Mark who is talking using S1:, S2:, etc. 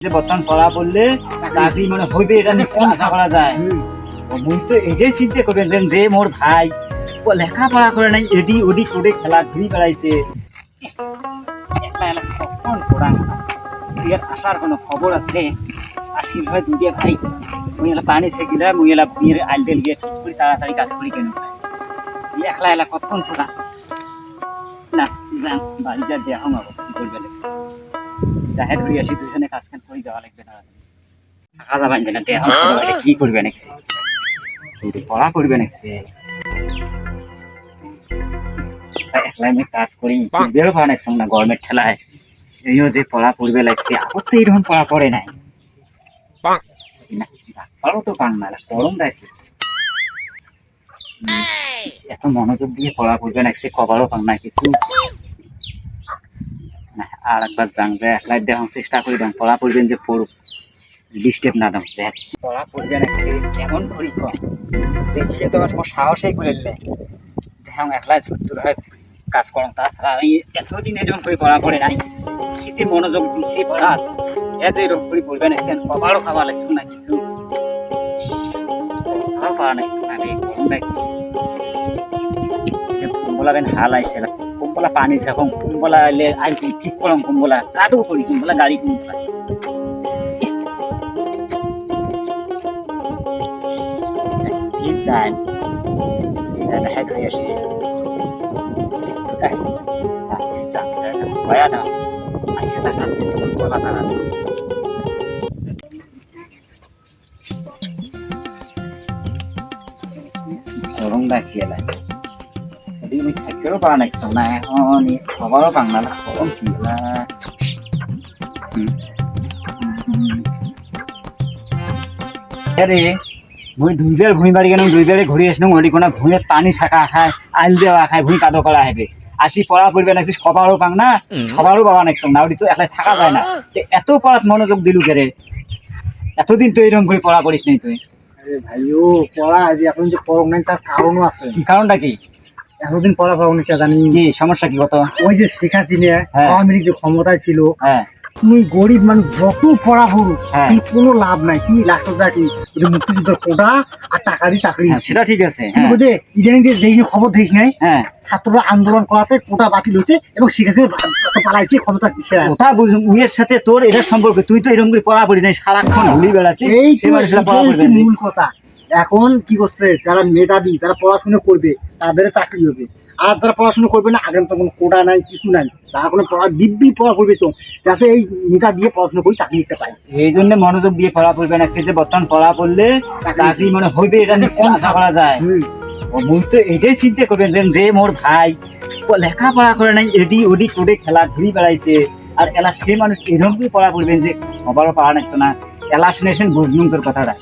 S1: যে বর্তমান পড়া পড়লে চাকরি মানে হইবে এটা নিশ্চয় আশা করা যায়। মুই তো এটাই চিন্তা করবেন যে মোর ভাই লেখাপড়া করে নাই, এডি ওডি করে খেলা ঘুরি বেড়াইছে আসার কোনো খবর আছে? আসিল হয় দুইটা ভাই। মুই এলা পানি ছেকিলা এলা আইলটেল গিয়ে ঠিক করি তাড়াতাড়ি কাজ করি কেন? একলা একলা কখন চোরাং না বাড়ি যা কি করবে জাহের হয়ে আসি দুজনে কাজ কান করে দেওয়া লাগবে তাড়াতাড়ি থাকা যাবেন না দেয়া হম কি করবে নেক্সট কিন্তু পড়া করবে নাকি একলাই আমি কাজ করি বেরো পাওয়া নাকছ না গভর্নমেন্ট ঠেলায়? এইও যে পড়া পড়বে লাগছে আগত তো এইরকম পড়া পড়ে নাই। না ডাক্তারও তো পান না গরম রাখি এত মনোযোগ দিয়ে পড়া পড়বে নাকছে কবারও পান না কিছু। না, আর একবার জানবে, একলাই দেখার চেষ্টা করি দেন পড়া পড়বেন যে পড়ুক। ডিস্টার্ব না দাম পড়া পড়বে নাকছে কেমন করি দেখিলে তো আমার সাহসই করে নিলে দেখাম একলা ছুট্টুর হয় কাজ করম তাছাড়া আমি এতদিন এরকম করে পড়া পড়ে নাই। কিছু মনোযোগ দিছি পড়া। এত এরকম করে পড়বে না কবারও খাবার লাগছে না কিছু। নাই আমি ঘুম নাকি কুম্বলা হাল আইসে না। কুম্বলা পানি যখন কুম্বলা এলে আই ঠিক করম কুম্বলা? কাদু করি কুম্বলা, গাড়ি কুম্বলা। কি যায় এটা দেখা ধরে আসি। ভয়া না। আইসে দেখা কুম্বলা তারা গরম দেখিয়ে লাগে থাকিও পাওয়া নাই না খবরও পাং না গরম কি না দুই বাড়ি গেলাম দুই ঘুরে কোনো পানি ছাকা খায় দেওয়া খায় কাদো করা হবে আসি পড়া পড়বে সবারও পাং না সবারও বাবা নাকি না ওটি তো থাকা যায় না এত পড়াত মনোযোগ দিলু কেরে এতদিন তো এরকম করে পড়া করিস নাই তুই
S2: ভাইও, পড়া আজ এখন যে পড়ক নাই, তার কারণও আছে।
S1: কি কারণটা কি?
S2: এতদিন পড়া পড়া অনেকটা জানি।
S1: কি সমস্যা কি কত
S2: ওই যে শেখ হাসিনা
S1: হ্যাঁ।
S2: আওয়ামী লীগ যে ক্ষমতায় ছিল
S1: হ্যাঁ।
S2: তুমি গরিব মানুষ যত পড়া পড়ুক
S1: হ্যাঁ।
S2: কিন্তু কোনো লাভ নাই। কি লাখ টাকা কি? ওদের মুক্তিযুদ্ধের কোটা আর টাকা দিয়ে চাকরি
S1: সেটা ঠিক আছে
S2: কিন্তু বুঝে ইদানিং যে যেই খবর দিস নাই ছাত্ররা আন্দোলন করাতে কোটা বাতিল হচ্ছে এবং শেখ হাসিনা পালাইছে ক্ষমতা।
S1: কথা বুঝ উইয়ের সাথে তোর এটা সম্পর্ক তুই তো এরকম করে পড়া পড়ি নাই সারাক্ষণ ভুলি বেড়াচ্ছিস
S2: এই। মূল কথা। এখন কি করছে যারা মেধাবী যারা পড়াশোনা করবে তাদের চাকরি হবে। আর যারা পড়াশোনা করবে না আগাম তো কোনো কোটা নাই কিছু নাই। যারা কোনো পড়া দিব্যি পড়া করবে তো, যাতে এই মেধা দিয়ে পড়াশোনা করে চাকরি দিতে পারে।
S1: এই জন্য মনোযোগ দিয়ে পড়া পড়বে না সে যে বর্তমান পড়া পড়লে চাকরি মানে হইবে এটা আশা করা যায়। তো এটাই চিন্তা করবেন যে যে মোর ভাই লেখাপড়া করে নাই এডি ওডি করে খেলা ঘুরি বেড়াইছে আর এলা সে মানুষ এরকম করে পড়া পড়বেন যে খবরও পাওয়া নাকছো না। এলা শুনেছেন বুঝলুম তোর কথাটা।